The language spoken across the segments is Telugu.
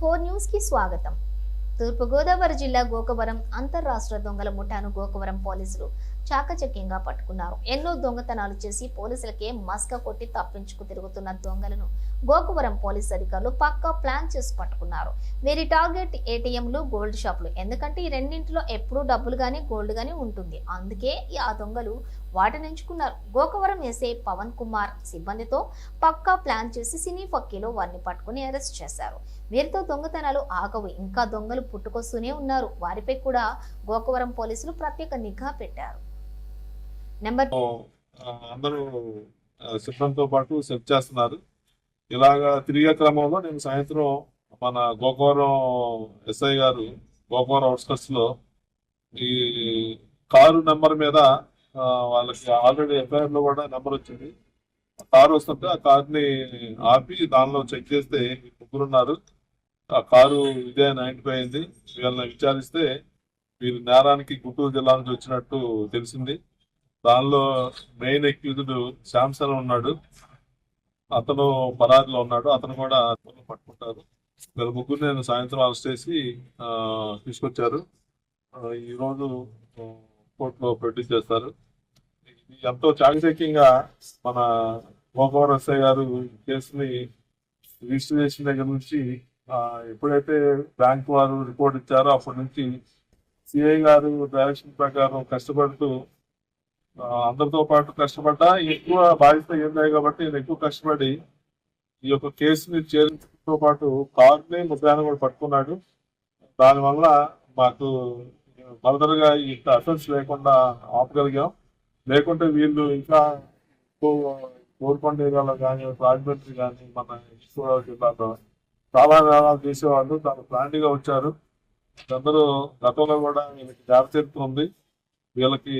ఫోర్ న్యూస్కి స్వాగతం తూర్పుగోదావరి జిల్లా గోకవరం అంతర్రాష్ట్ర దొంగల ముఠాను గోకవరం పోలీసులు చాకచక్యంగా పట్టుకున్నారు. ఎన్నో దొంగతనాలు చేసి పోలీసులకే మస్క కొట్టి తప్పించుకు తిరుగుతున్న దొంగలను గోకవరం పోలీస్ అధికారులు పక్కా ప్లాన్ చేసి పట్టుకున్నారు. వీరి టార్గెట్ ఏటీఎంలు గోల్డ్ షాపులు. ఎందుకంటే ఈ రెండింటిలో ఎప్పుడూ డబ్బులు కానీ గోల్డ్ కానీ ఉంటుంది. అందుకే ఈ ఆ దొంగలు వాటిని ఎంచుకున్నారు. గోకవరం ఎస్ఐ పవన్ కుమార్ సిబ్బందితో పక్కా ప్లాన్ చేసి సినీ ఫక్కీలో వారిని పట్టుకుని అరెస్ట్ చేశారు. వీరితో దొంగతనాలు ఆగవు. ఇంకా దొంగలు పుట్టుకొస్తూనే ఉన్నారు. వారిపై కూడా గోకవరం పోలీసులు ప్రత్యేక నిఘా పెట్టారు. నెంబర్ అందరూ సిద్ధంతో పాటు సెట్ చేస్తున్నారు. ఇలాగా తిరిగే క్రమంలో నేను సాయంత్రం మన గోకవరం ఎస్ఐ గారు గోకవరం అవుట్స్కట్స్లో ఈ కారు నెంబర్ మీద వాళ్ళకి ఆల్రెడీ ఎఫ్ఐఆర్లో కూడా నెంబర్ వచ్చింది. కారు వస్తుంటే ఆ కార్ని ఆపి దానిలో చెక్ చేస్తే ముగ్గురున్నారు ముగ్గురు ఉన్నారు. ఆ కారు ఇదే అని ఐడెంటిఫై అయింది. వీళ్ళని విచారిస్తే వీళ్ళు నేరానికి గుంటూరు జిల్లా నుంచి వచ్చినట్టు తెలిసింది. దానిలో మెయిన్ ఎక్యూజ్డ్ శాంసన్ ఉన్నాడు. అతను పరారిలో ఉన్నాడు. అతను కూడా పట్టుకుంటారు. వీళ్ళ ముగ్గురు నేను సాయంత్రం అరెస్ట్ చేసి ఆ, తీసుకొచ్చారు. ఈరోజు ఈ రోజు కోర్టులో ప్రొడ్యూస్ చేస్తారు. ఎంతో చాకచక్యంగా మన గోకవరం ఎస్ఐ గారు కేసుని రిజిస్టర్ చేసిన దగ్గర నుంచి ఎప్పుడైతే బ్యాంక్ వారు రిపోర్ట్ ఇచ్చారో అప్పటి నుంచి సిఐ గారు డైరెక్షన్ ప్రకారం కష్టపడుతూ అందరితో పాటు కష్టపడ్డా ఎక్కువ బాధ్యత ఏందాయి కాబట్టి నేను ఎక్కువ కష్టపడి ఈ యొక్క కేసుని చేరించడంతో పాటు కార్ని ముద్దాన్ని కూడా పట్టుకున్నాడు. దానివల్ల మాకు ఫర్దర్గా ఇంత అఫెన్స్ లేకుండా ఆపగలిగాం. లేకుంటే వీళ్ళు ఇంకా కోరుకొండ ఏరియాలో కానీ రాజమండ్రి కానీ మన ఈస్ట్ జిల్లాలో చాలా నేరాలు చేసేవాళ్ళు. దాని ప్లాంట్గా వచ్చారు. అందరూ గతంలో కూడా వీళ్ళకి జాగ్రత్త ఉంది. వీళ్ళకి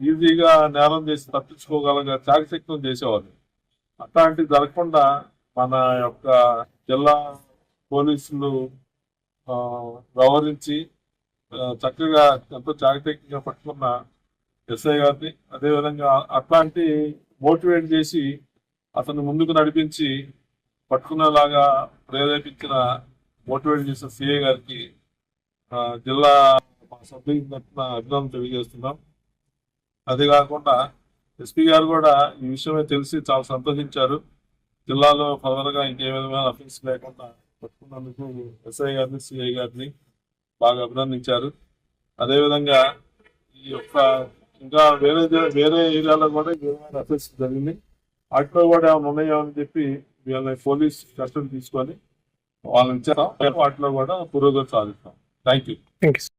ఈజీగా నేరం చేసి తప్పించుకోగలగా చాకచక్యం చేసేవారు అట్లాంటివి జరగకుండా మన యొక్క జిల్లా పోలీసులు వ్యవహరించి చక్కగా ఎంతో చాకచక్యంగా పట్టుకున్న ఎస్ఐ గారిని అదేవిధంగా అట్లాంటి మోటివేట్ చేసి అతను ముందుకు నడిపించి పట్టుకునేలాగా ప్రేరేపించిన మోటివేట్ చేసిన సిఏ గారికి జిల్లా మా సభ్యుల అభినందన తెలియజేస్తున్నాం. అదే కాకుండా ఎస్పీ గారు కూడా ఈ విషయమే తెలిసి చాలా సంతోషించారు. జిల్లాలో ఫర్దర్గా ఇంకే విధమైన అఫెన్స్ లేకుండా పట్టుకున్నందుకు ఎస్ఐ గారిని సిఐ గారిని బాగా అభినందించారు. అదేవిధంగా ఈ యొక్క ఇంకా వేరే వేరే ఏరియాలో కూడా ఈ విధమైన అఫెన్స్ జరిగింది. వాటిలో కూడా ఏమైనా ఉన్నాయో అని చెప్పి వీళ్ళని పోలీస్ కస్టడీ తీసుకొని వాళ్ళని ఇచ్చాం వాటిలో కూడా పురోగతి సాధిస్తాం. Thank you thank you